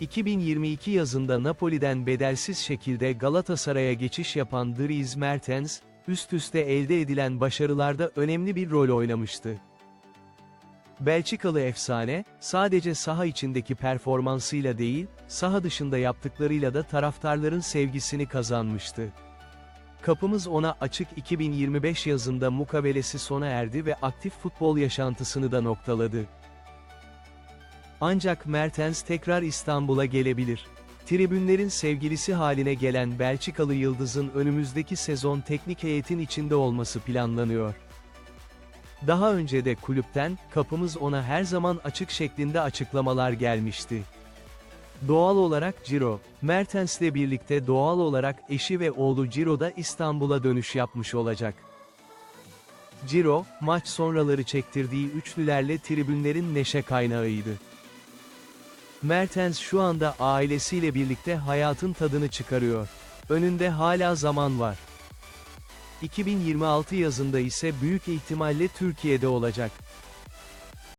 2022 yazında Napoli'den bedelsiz şekilde Galatasaray'a geçiş yapan Dries Mertens, üst üste elde edilen başarılarda önemli bir rol oynamıştı. Belçikalı efsane, sadece saha içindeki performansıyla değil, saha dışında yaptıklarıyla da taraftarların sevgisini kazanmıştı. Kapımız ona açık 2025 yazında mukavelesi sona erdi ve aktif futbol yaşantısını da noktaladı. Ancak Mertens tekrar İstanbul'a gelebilir. Tribünlerin sevgilisi haline gelen Belçikalı yıldızın önümüzdeki sezon teknik heyetin içinde olması planlanıyor. Daha önce de kulüpten, kapımız ona her zaman açık şeklinde açıklamalar gelmişti. Doğal olarak Ciro, Mertens'le birlikte doğal olarak eşi ve oğlu Ciro da İstanbul'a dönüş yapmış olacak. Ciro, maç sonraları çektirdiği üçlülerle tribünlerin neşe kaynağıydı. Mertens şu anda ailesiyle birlikte hayatın tadını çıkarıyor. Önünde hala zaman var. 2026 yazında ise büyük ihtimalle Türkiye'de olacak.